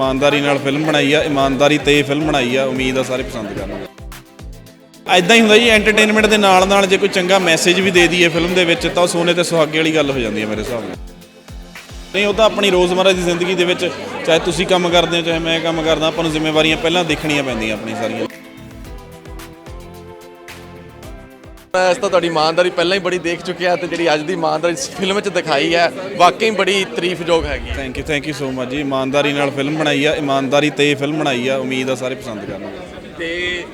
ਇਮਾਨਦਾਰੀ ਨਾਲ ਫਿਲਮ ਬਣਾਈ ਆ, ਇਮਾਨਦਾਰੀ ਤੇ ਫਿਲਮ ਬਣਾਈ ਆ, ਉਮੀਦ ਆ ਸਾਰੇ ਪਸੰਦ ਕਰਨਗੇ। ਐਦਾਂ ਹੀ ਹੁੰਦਾ ਜੀ ਐਂਟਰਟੇਨਮੈਂਟ ਦੇ ਨਾਲ ਨਾਲ ਜੇ ਕੋਈ ਚੰਗਾ ਮੈਸੇਜ ਵੀ ਦੇ ਦਈਏ ਫਿਲਮ ਦੇ ਵਿੱਚ, ਤਾਂ ਉਹ ਸੋਨੇ ਤੇ ਸੁਹਾਗੇ ਵਾਲੀ ਗੱਲ ਹੋ ਜਾਂਦੀ ਹੈ ਮੇਰੇ ਹਿਸਾਬ ਨਾਲ। ਨਹੀਂ, ਉਹ ਤਾਂ ਆਪਣੀ ਰੋਜ਼ਮਰਰਾ ਦੀ ਜ਼ਿੰਦਗੀ ਦੇ ਵਿੱਚ, ਚਾਹੇ ਤੁਸੀਂ ਕੰਮ ਕਰਦੇ ਹੋ, ਚਾਹੇ ਮੈਂ ਕੰਮ ਕਰਦਾ, ਆਪਾਂ ਨੂੰ ਜ਼ਿੰਮੇਵਾਰੀਆਂ ਪਹਿਲਾਂ ਦੇਖਣੀਆਂ ਪੈਂਦੀਆਂ ਆਪਣੀ ਸਾਰੀਆਂ। ਇਸ ਤਾਂ ਤੁਹਾਡੀ ਇਮਾਨਦਾਰੀ ਪਹਿਲਾਂ ਹੀ ਬੜੀ ਦੇਖ ਚੁੱਕਿਆ ਤੇ ਜਿਹੜੀ ਅੱਜ ਦੀ ਇਮਾਨਦਾਰੀ ਇਸ ਫਿਲਮ 'ਚ ਦਿਖਾਈ ਹੈ ਵਾਕਈ ਬੜੀ ਤਾਰੀਫਯੋਗ ਹੈਗੀ। ਹੈ। Thank you thank you so much ਜੀ। ਇਮਾਨਦਾਰੀ ਨਾਲ ਫਿਲਮ ਬਣਾਈ ਆ ਇਮਾਨਦਾਰੀ ਤੇ ਫਿਲਮ ਬਣਾਈ ਆ ਉਮੀਦ ਆ ਸਾਰੇ ਪਸੰਦ ਕਰਨਗੇ। ਤੇ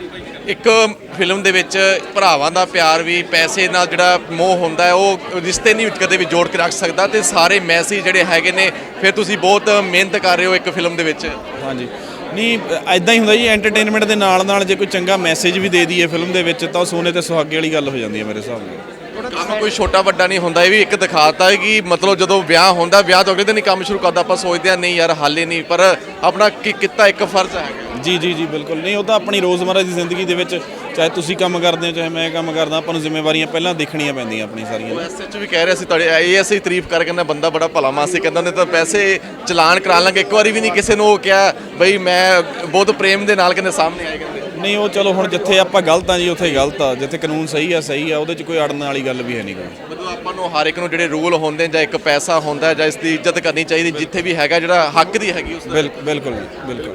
ਇੱਕ ਫਿਲਮ ਦੇ ਵਿੱਚ ਭਰਾਵਾਂ ਦਾ ਪਿਆਰ ਵੀ ਪੈਸੇ ਨਾਲ ਜਿਹੜਾ ਮੋਹ ਹੁੰਦਾ ਹੈ ਉਹ ਰਿਸ਼ਤੇ ਨਹੀਂ ਕਦੇ ਵੀ ਜੋੜ ਕੇ ਰੱਖ ਸਕਦਾ ਤੇ ਸਾਰੇ ਮੈਸੇਜ ਜਿਹੜੇ ਹੈਗੇ ਨੇ ਫਿਰ ਤੁਸੀਂ ਬਹੁਤ ਮਿਹਨਤ ਕਰ ਰਹੇ ਹੋ ਇੱਕ ਫਿਲਮ ਦੇ ਵਿੱਚ। ਹਾਂਜੀ। ਨਹੀਂ, ਐਦਾਂ ਹੀ ਹੁੰਦਾ ਜੀ ਐਂਟਰਟੇਨਮੈਂਟ ਦੇ ਨਾਲ ਨਾਲ ਜੇ ਕੋਈ ਚੰਗਾ ਮੈਸੇਜ ਵੀ ਦੇ ਦਈਏ ਫਿਲਮ ਦੇ ਵਿੱਚ, ਤਾਂ ਸੋਨੇ ਤੇ ਸੁਹਾਗੇ ਵਾਲੀ ਗੱਲ ਹੋ ਜਾਂਦੀ ਹੈ ਮੇਰੇ ਹਿਸਾਬ ਨਾਲ। ਕੰਮ ਕੋਈ ਛੋਟਾ ਵੱਡਾ ਨਹੀਂ ਹੁੰਦਾ, ਇਹ ਵੀ ਇੱਕ ਦਿਖਾਤਾ ਹੈ ਕਿ ਮਤਲਬ ਜਦੋਂ ਵਿਆਹ ਹੁੰਦਾ, ਵਿਆਹ ਤੋਂ ਅਗਲੇ ਦਿਨ ਹੀ ਕੰਮ ਸ਼ੁਰੂ ਕਰਦਾ, ਆਪਾਂ ਸੋਚਦੇ ਆ ਨਹੀਂ ਯਾਰ ਹਾਲੇ ਨਹੀਂ, ਪਰ ਆਪਣਾ ਕੀ ਕੀਤਾ ਇੱਕ ਫਰਜ਼ ਹੈਗਾ। ਜੀ ਜੀ ਜੀ ਬਿਲਕੁਲ। ਨਹੀਂ ਉਹ ਤਾਂ ਆਪਣੀ ਰੋਜ਼ਮਰਰਾ ਦੀ ਜ਼ਿੰਦਗੀ ਦੇ ਵਿੱਚ ਚਾਹੇ ਤੁਸੀਂ ਕੰਮ ਕਰਦੇ ਹੋ ਚਾਹੇ ਮੈਂ ਕੰਮ ਕਰਦਾ ਆਪਾਂ ਨੂੰ ਜ਼ਿੰਮੇਵਾਰੀਆਂ ਪਹਿਲਾਂ ਦੇਖਣੀਆਂ ਪੈਂਦੀਆਂ ਆਪਣੀ ਸਾਰੀਆਂ। ਐਸਐਚ ਵੀ ਕਹਿ ਰਿਹਾ ਸੀ ਤੁਹਾਡੇ ਇਹ ਅਸੀਂ ਤਾਰੀਫ ਕਰ ਕਹਿੰਦਾ ਬੰਦਾ ਬੜਾ ਭਲਾ ਮਾਸੀ ਕਹਿੰਦਾ ਨੇ ਤਾਂ ਪੈਸੇ ਚਲਾਨ ਕਰਾ ਲਾਂਗੇ ਇੱਕ ਵਾਰੀ ਵੀ ਨਹੀਂ ਕਿਸੇ ਨੂੰ ਉਹ ਕਿਹਾ ਬਈ ਮੈਂ ਬਹੁਤ ਪ੍ਰੇਮ ਦੇ ਨਾਲ ਕਹਿੰਦੇ ਸਾਹਮਣੇ ਆਏ ਕਹਿੰਦੇ। ਨਹੀਂ ਉਹ ਚਲੋ ਹੁਣ ਜਿੱਥੇ ਆਪਾਂ ਗਲਤ ਆ ਜੀ ਉੱਥੇ ਗਲਤ ਆ ਜਿੱਥੇ ਕਾਨੂੰਨ ਸਹੀ ਆ ਸਹੀ ਆ ਉਹਦੇ 'ਚ ਕੋਈ ਅੜਨ ਵਾਲੀ ਗੱਲ ਵੀ ਹੈ ਨਹੀਂ ਕੋਈ। ਮਤਲਬ ਆਪਾਂ ਨੂੰ ਹਰ ਇੱਕ ਨੂੰ ਜਿਹੜੇ ਰੂਲ ਹੁੰਦੇ ਜਾਂ ਇੱਕ ਪੈਸਾ ਹੁੰਦਾ ਜਾਂ ਇਸ ਦੀ ਇੱਜ਼ਤ ਕਰਨੀ ਚਾਹੀਦੀ ਜਿੱਥੇ ਵੀ ਹੈਗਾ ਜਿਹੜਾ ਹੱਕ ਦੀ ਹੈਗੀ ਉਸ ਦਾ। ਬਿਲ- ਬਿਲਕੁਲ ਜੀ, ਬਿਲਕੁਲ।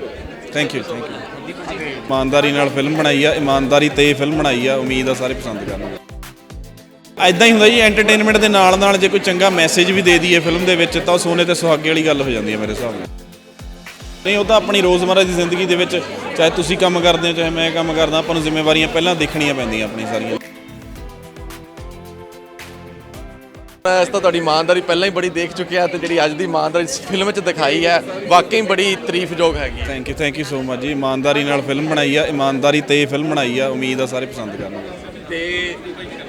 ਥੈਂਕ ਯੂ ਥੈਂਕ ਯੂ ਇਮਾਨਦਾਰੀ ਨਾਲ ਫਿਲਮ ਬਣਾਈ ਆ, ਇਮਾਨਦਾਰੀ ਤੇ ਫਿਲਮ ਬਣਾਈ ਆ, ਉਮੀਦ ਆ ਸਾਰੇ ਪਸੰਦ ਕਰਨਗੇ। ਐਦਾਂ ਹੀ ਹੁੰਦਾ ਜੀ ਐਂਟਰਟੇਨਮੈਂਟ ਦੇ ਨਾਲ ਨਾਲ ਜੇ ਕੋਈ ਚੰਗਾ ਮੈਸੇਜ ਵੀ ਦੇ ਦਈਏ ਫਿਲਮ ਦੇ ਵਿੱਚ, ਤਾਂ ਉਹ ਸੋਨੇ ਤੇ ਸੁਹਾਗੇ ਵਾਲੀ ਗੱਲ ਹੋ ਜਾਂਦੀ ਹੈ ਮੇਰੇ ਹਿਸਾਬ ਨਾਲ। ਨਹੀਂ, ਉਹ ਤਾਂ ਆਪਣੀ ਰੋਜ਼ਮਰਰਾ ਦੀ ਜ਼ਿੰਦਗੀ ਦੇ ਵਿੱਚ, ਚਾਹੇ ਤੁਸੀਂ ਕੰਮ ਕਰਦੇ ਹੋ, ਚਾਹੇ ਮੈਂ ਕੰਮ ਕਰਦਾ, ਆਪਾਂ ਨੂੰ ਜ਼ਿੰਮੇਵਾਰੀਆਂ ਪਹਿਲਾਂ ਦੇਖਣੀਆਂ ਪੈਂਦੀਆਂ ਆਪਣੀ ਸਾਰੀਆਂ। ਇਸ ਤਾਂ ਤੁਹਾਡੀ ਇਮਾਨਦਾਰੀ ਪਹਿਲਾਂ ਹੀ ਬੜੀ ਦੇਖ ਚੁੱਕਿਆ ਤੇ ਜਿਹੜੀ ਅੱਜ ਦੀ ਇਮਾਨਦਾਰੀ ਇਸ ਫਿਲਮ 'ਚ ਦਿਖਾਈ ਹੈ ਵਾਕਈ ਬੜੀ ਤਾਰੀਫਯੋਗ ਹੈਗੀ। Thank you thank you so much ਜੀ। ਇਮਾਨਦਾਰੀ ਨਾਲ ਫਿਲਮ ਬਣਾਈ ਆ ਇਮਾਨਦਾਰੀ ਤੇ ਫਿਲਮ ਬਣਾਈ ਆ ਉਮੀਦ ਆ ਸਾਰੇ ਪਸੰਦ ਕਰਨਗੇ। ਤੇ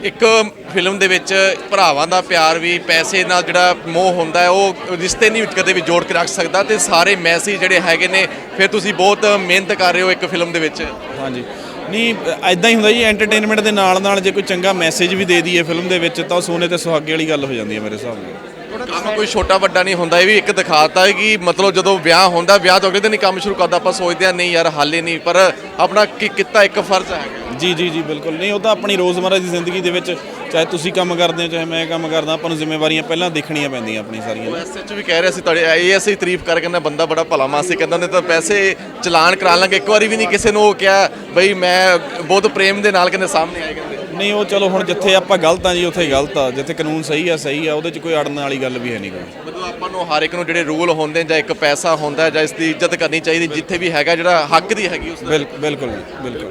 ਇੱਕ ਫਿਲਮ ਦੇ ਵਿੱਚ ਭਰਾਵਾਂ ਦਾ ਪਿਆਰ ਵੀ ਪੈਸੇ ਨਾਲ ਜਿਹੜਾ ਮੋਹ ਹੁੰਦਾ ਹੈ ਉਹ ਰਿਸ਼ਤੇ ਨਹੀਂ ਕਦੇ ਵੀ ਜੋੜ ਕੇ ਰੱਖ ਸਕਦਾ ਤੇ ਸਾਰੇ ਮੈਸੇਜ ਜਿਹੜੇ ਹੈਗੇ ਨੇ ਫਿਰ ਤੁਸੀਂ ਬਹੁਤ ਮਿਹਨਤ ਕਰ ਰਹੇ ਹੋ ਇੱਕ ਫਿਲਮ ਦੇ ਵਿੱਚ। ਹਾਂਜੀ। ਨਹੀਂ, ਐਦਾਂ ਹੀ ਹੁੰਦਾ ਜੀ ਐਂਟਰਟੇਨਮੈਂਟ ਦੇ ਨਾਲ ਨਾਲ ਜੇ ਕੋਈ ਚੰਗਾ ਮੈਸੇਜ ਵੀ ਦੇ ਦਈਏ ਫਿਲਮ ਦੇ ਵਿੱਚ, ਤਾਂ ਸੋਨੇ ਤੇ ਸੁਹਾਗੇ ਵਾਲੀ ਗੱਲ ਹੋ ਜਾਂਦੀ ਹੈ ਮੇਰੇ ਹਿਸਾਬ ਨਾਲ। ਕੰਮ ਕੋਈ ਛੋਟਾ ਵੱਡਾ ਨਹੀਂ ਹੁੰਦਾ, ਇਹ ਵੀ ਇੱਕ ਦਿਖਾਤਾ ਹੈ ਕਿ ਮਤਲਬ ਜਦੋਂ ਵਿਆਹ ਹੁੰਦਾ, ਵਿਆਹ ਤੋਂ ਅਗਲੇ ਦਿਨ ਹੀ ਕੰਮ ਸ਼ੁਰੂ ਕਰਦਾ, ਆਪਾਂ ਸੋਚਦੇ ਆ ਨਹੀਂ ਯਾਰ ਹਾਲੇ ਨਹੀਂ, ਪਰ ਆਪਣਾ ਕੀ ਕੀਤਾ ਇੱਕ ਫਰਜ਼ ਹੈਗਾ। ਜੀ ਜੀ ਜੀ ਬਿਲਕੁਲ। ਨਹੀਂ ਉਹ ਤਾਂ ਆਪਣੀ ਰੋਜ਼ਮਰਰਾ ਦੀ ਜ਼ਿੰਦਗੀ ਦੇ ਵਿੱਚ ਚਾਹੇ ਤੁਸੀਂ ਕੰਮ ਕਰਦੇ ਹੋ ਚਾਹੇ ਮੈਂ ਕੰਮ ਕਰਦਾ ਆਪਾਂ ਨੂੰ ਜ਼ਿੰਮੇਵਾਰੀਆਂ ਪਹਿਲਾਂ ਦੇਖਣੀਆਂ ਪੈਂਦੀਆਂ ਆਪਣੀ ਸਾਰੀਆਂ। ਐਸਐਚ ਵੀ ਕਹਿ ਰਿਹਾ ਸੀ ਤੁਹਾਡੇ ਇਹ ਅਸੀਂ ਤਾਰੀਫ ਕਰ ਕਹਿੰਦਾ ਬੰਦਾ ਬੜਾ ਭਲਾ ਮਾਸੀ ਕਹਿੰਦਾ ਨੇ ਤਾਂ ਪੈਸੇ ਚਲਾਨ ਕਰਾ ਲਾਂਗੇ ਇੱਕ ਵਾਰੀ ਵੀ ਨਹੀਂ ਕਿਸੇ ਨੂੰ ਉਹ ਕਿਹਾ ਬਈ ਮੈਂ ਬਹੁਤ ਪ੍ਰੇਮ ਦੇ ਨਾਲ ਕਹਿੰਦੇ ਸਾਹਮਣੇ ਆਏ ਕਹਿੰਦੇ। ਨਹੀਂ ਉਹ ਚਲੋ ਹੁਣ ਜਿੱਥੇ ਆਪਾਂ ਗਲਤ ਆ ਜੀ ਉੱਥੇ ਗਲਤ ਆ ਜਿੱਥੇ ਕਾਨੂੰਨ ਸਹੀ ਆ ਸਹੀ ਆ ਉਹਦੇ 'ਚ ਕੋਈ ਅੜਨ ਵਾਲੀ ਗੱਲ ਵੀ ਹੈ ਨਹੀਂ ਕੋਈ। ਮਤਲਬ ਆਪਾਂ ਨੂੰ ਹਰ ਇੱਕ ਨੂੰ ਜਿਹੜੇ ਰੂਲ ਹੁੰਦੇ ਜਾਂ ਇੱਕ ਪੈਸਾ ਹੁੰਦਾ ਜਾਂ ਇਸ ਦੀ ਇੱਜ਼ਤ ਕਰਨੀ ਚਾਹੀਦੀ ਜਿੱਥੇ ਵੀ ਹੈਗਾ ਜਿਹੜਾ ਹੱਕ ਦੀ ਹੈਗੀ ਉਸ ਦਾ। ਬਿਲ- ਬਿਲਕੁਲ ਜੀ, ਬਿਲਕੁਲ।